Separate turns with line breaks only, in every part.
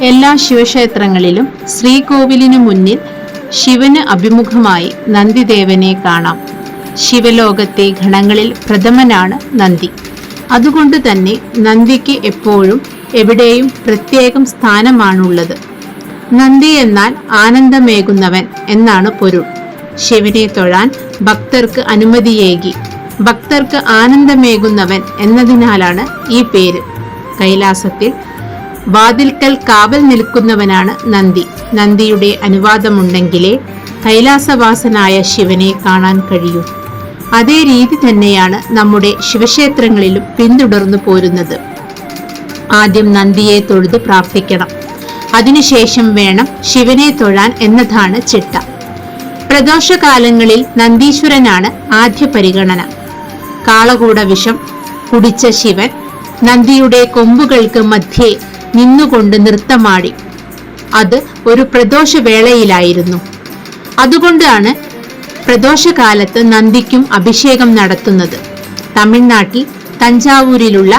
എല്ലാ ശിവക്ഷേത്രങ്ങളിലും ശ്രീകോവിലിനു മുന്നിൽ ശിവന് അഭിമുഖമായി നന്ദിദേവനെ കാണാം. ശിവലോകത്തെ ഗണങ്ങളിൽ പ്രഥമനാണ് നന്ദി. അതുകൊണ്ട് തന്നെ നന്ദിക്ക് എപ്പോഴും എവിടെയും പ്രത്യേകം സ്ഥാനമാണുള്ളത്. നന്ദി എന്നാൽ ആനന്ദമേകുന്നവൻ എന്നാണ് പൊരുൾ. ശിവനെ തൊഴാൻ ഭക്തർക്ക് അനുമതിയേകി. ഭക്തർക്ക് ആനന്ദമേകുന്നവൻ എന്നതിനാലാണ് ഈ പേര്. കൈലാസത്തിൽ വാതിൽക്കൽ കാവൽ നിൽക്കുന്നവനാണ് നന്ദി. നന്ദിയുടെ അനുവാദമുണ്ടെങ്കിലേ കൈലാസവാസനായ ശിവനെ കാണാൻ കഴിയൂ. അതേ രീതി തന്നെയാണ് നമ്മുടെ ശിവക്ഷേത്രങ്ങളിലും പിന്തുടർന്നു പോരുന്നത്. ആദ്യം നന്ദിയെ തൊഴുത് പ്രാർത്ഥിക്കണം. അതിനുശേഷം വേണം ശിവനെ തൊഴാൻ എന്നതാണ് ചിട്ട. പ്രദോഷകാലങ്ങളിൽ നന്ദീശ്വരനാണ് ആദ്യ പരിഗണന. കാളകൂട വിഷം കുടിച്ച ശിവൻ നന്ദിയുടെ കൊമ്പുകൾക്ക് മധ്യേ നിന്നുകൊണ്ട് നൃത്തമാടി. അത് ഒരു പ്രദോഷ വേളയിലായിരുന്നു അതുകൊണ്ടാണ് പ്രദോഷകാലത്ത് നന്ദിക്കും അഭിഷേകം നടത്തുന്നത്. തമിഴ്നാട്ടിൽ തഞ്ചാവൂരിലുള്ള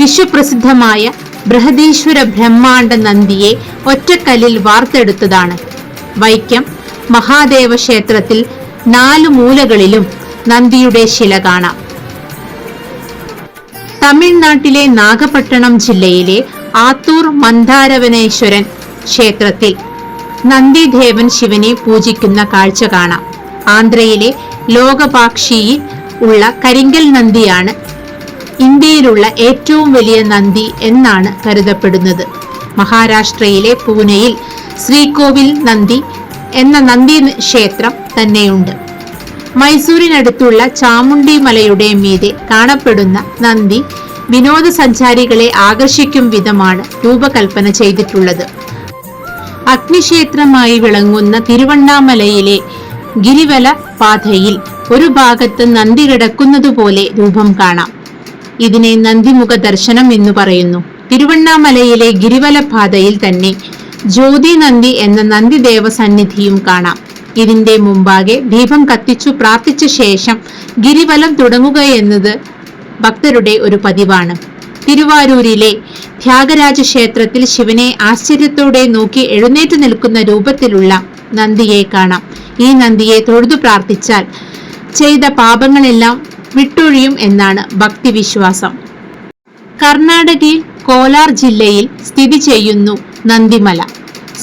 വിശ്വപ്രസിദ്ധമായ ബൃഹദീശ്വര ബ്രഹ്മാണ്ഡ നന്ദിയെ ഒറ്റക്കല്ലിൽ വാർത്തെടുത്തതാണ്. വൈക്കം മഹാദേവ ക്ഷേത്രത്തിൽ നാലു മൂലകളിലും നന്ദിയുടെ ശില കാണാം. തമിഴ്നാട്ടിലെ നാഗപട്ടണം ജില്ലയിലെ ആത്തൂർ മന്ദാരവനേശ്വരൻ ക്ഷേത്രത്തിൽ നന്ദിദേവൻ ശിവനെ പൂജിക്കുന്ന കാഴ്ച കാണാം. ആന്ധ്രയിലെ ലോകപാക്ഷിയിൽ ഉള്ള കരിങ്കൽ നന്ദിയാണ് ഇന്ത്യയിലുള്ള ഏറ്റവും വലിയ നന്ദി എന്നാണ് കരുതപ്പെടുന്നത്. മഹാരാഷ്ട്രയിലെ പൂനെയിൽ ശ്രീകോവിൽ നന്ദി എന്ന നന്ദി ക്ഷേത്രം തന്നെയുണ്ട്. മൈസൂരിനടുത്തുള്ള ചാമുണ്ടി മലയുടെ മീതെ കാണപ്പെടുന്ന നന്ദി വിനോദസഞ്ചാരികളെ ആകർഷിക്കും വിധമാണ് രൂപകൽപ്പന ചെയ്തിട്ടുള്ളത്. അഗ്നിക്ഷേത്രമായി വിളങ്ങുന്ന തിരുവണ്ണാമലയിലെ ഗിരിവല പാതയിൽ ഒരു ഭാഗത്ത് നന്ദി കിടക്കുന്നതുപോലെ രൂപം കാണാം. ഇതിനെ നന്ദിമുഖ ദർശനം എന്ന് പറയുന്നു. തിരുവണ്ണാമലയിലെ ഗിരിവല പാതയിൽ തന്നെ ജ്യോതി നന്ദി എന്ന നന്ദിദേവ സന്നിധിയും കാണാം. ഇതിന്റെ മുമ്പാകെ ദീപം കത്തിച്ചു പ്രാർത്ഥിച്ച ശേഷം ഗിരിവലം തുടങ്ങുകയെന്നത് ഭക്തരുടെ ഒരു പതിവാണ്. തിരുവാരൂരിലെ ത്യാഗരാജ ക്ഷേത്രത്തിൽ ശിവനെ ആശ്ചര്യത്തോടെ നോക്കി എഴുന്നേറ്റ് നിൽക്കുന്ന രൂപത്തിലുള്ള നന്ദിയെ കാണാം. ഈ നന്ദിയെ തൊഴുതു പ്രാർത്ഥിച്ചാൽ ചെയ്ത പാപങ്ങളെല്ലാം വിട്ടൊഴിയും എന്നാണ് ഭക്തിവിശ്വാസം. കർണാടകയിൽ കോലാർ ജില്ലയിൽ സ്ഥിതി ചെയ്യുന്നു നന്ദിമല.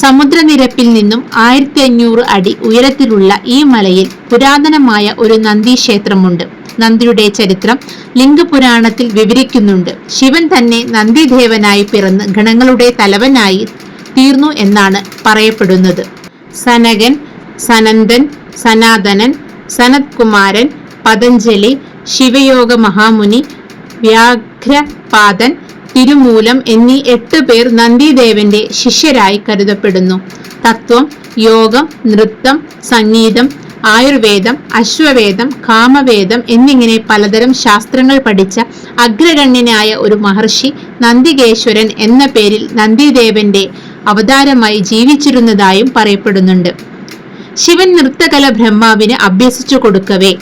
സമുദ്രനിരപ്പിൽ നിന്നും ആയിരത്തി അഞ്ഞൂറ് അടി ഉയരത്തിലുള്ള ഈ മലയിൽ പുരാതനമായ ഒരു നന്ദി ക്ഷേത്രമുണ്ട് നന്ദിയുടെ ചരിത്രം ലിംഗപുരാണത്തിൽ വിവരിക്കുന്നുണ്ട്. ശിവൻ തന്നെ നന്ദിദേവനായി പിറന്ന് ഗണങ്ങളുടെ തലവനായി തീർന്നു എന്നാണ് പറയപ്പെടുന്നത്. സനകൻ സനന്ദൻ സനാതനൻ സനത് കുമാരൻ പതഞ്ജലി ശിവയോഗ മഹാമുനി വ്യാഘ്രപാദൻ തിരുമൂലം എന്നീ എട്ട് പേർ നന്ദിദേവന്റെ ശിഷ്യരായി കരുതപ്പെടുന്നു. തത്വം യോഗം നൃത്തം സംഗീതം ആയുർവേദം അശ്വവേദം കാമവേദം എന്നിങ്ങനെ പലതരം ശാസ്ത്രങ്ങൾ പഠിച്ച അഗ്രഗണ്യനായ ഒരു മഹർഷി നന്ദികേശ്വരൻ എന്ന പേരിൽ നന്ദിദേവന്റെ അവതാരമായി ജീവിച്ചിരുന്നതായും പറയപ്പെടുന്നുണ്ട്. ശിവൻ നൃത്തകല ബ്രഹ്മാവിന് അഭ്യസിച്ചു കൊടുക്കവേ.